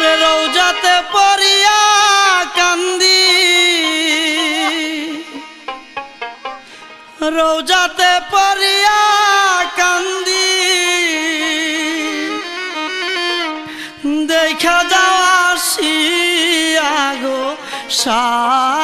রৌজাতে পড়িয়া কান্দি। রৌজাতে পড়িয়া কান্দি। দেখা যাওয়া শিয়াগো সা